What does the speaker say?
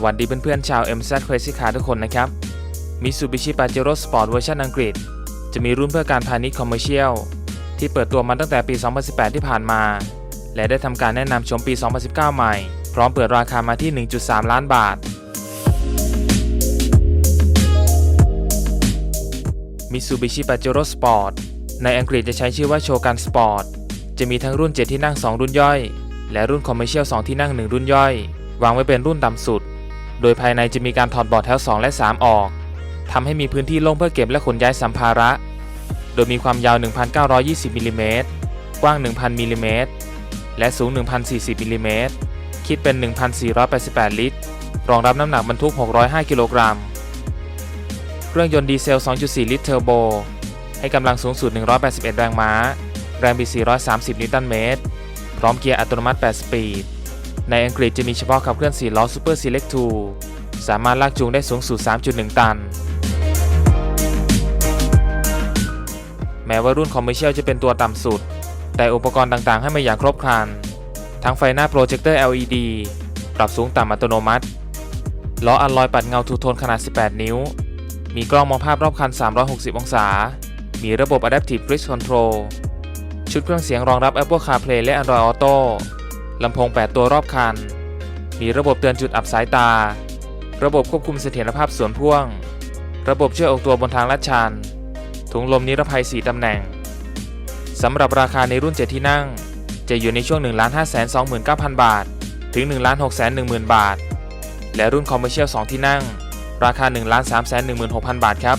สวัสดีเพื่อนๆชาว MZ Crazy Car ทุกคนนะครับ Mitsubishi Pajero Sport เวอร์ชันอังกฤษ จะมีรุ่นเพื่อการพาณิชย์คอมเมอร์เชียลที่เปิดตัวมาตั้งแต่ปี 2018 ที่ผ่านมา และได้ทำการแนะนำชมปี 2019 ใหม่ พร้อมเปิดราคามาที่ 1.3 ล้านบาท Mitsubishi Pajero Sport ในอังกฤษจะใช้ชื่อว่า Shogun Sport จะมีทั้งรุ่น 7 ที่นั่ง 2 รุ่นย่อย และรุ่นคอมเมอร์เชียล 2 ที่นั่ง 1 รุ่นย่อย วางไว้เป็นรุ่นต่ำสุด โดยภายในจะมีการถอดเบาะแถว 2 และ 3 ออกทำให้มีพื้นที่โล่งเพื่อเก็บและขนย้ายสัมภาระ โดยมีความยาว 1,920มิลลิเมตรกว้าง 1,000มิลลิเมตรและสูง 1,040มิลลิเมตรคิดเป็น 1,488 ลิตร รองรับน้ำหนักบรรทุก 605 กิโลกรัม เครื่องยนต์ดีเซล 2.4 ลิตรเทอร์โบ ให้กำลังสูงสุด 181 แรงม้า แรงบิด430 นิวตันเมตร พร้อมเกียร์อัตโนมัติ 8 สปีด ในอังกฤษจะมีเฉพาะขับเคลื่อน4ล้อ Super Select 2 สามารถลากจูงได้สูงสุด 3.1 ตัน แม้ว่ารุ่นคอมเมอร์เชียลจะเป็นตัวต่ำสุด แต่อุปกรณ์ต่างๆ ให้มาอย่างครบครัน ทั้งไฟหน้าโปรเจคเตอร์ LED ปรับสูงต่ำอัตโนมัติ ล้ออัลลอยปัดเงาทูโทนขนาด 18 นิ้ว มีกล้องมองภาพรอบคัน 360 องศา มีระบบ Adaptive Cruise Control ชุดเครื่องเสียงรองรับ Apple CarPlay และ Android Auto ลำโพง 8 ตัวรอบคัน มีระบบเตือนจุดอับสายตา ระบบควบคุมเสถียรภาพส่วนพ่วง ระบบช่วยออกตัวบนทางลาดชัน ถุงลมนิรภัย 4 ตำแหน่ง สำหรับราคาในรุ่น 7 ที่นั่ง จะอยู่ในช่วง 1 5 2 9 0 0 0 บาท ถึง 1 6 1 0 0 0 0บาท และรุ่นคอมเมอร์เชียล 2 ที่นั่ง ราคา 1 3 1 6 0 0 0 บาทครับ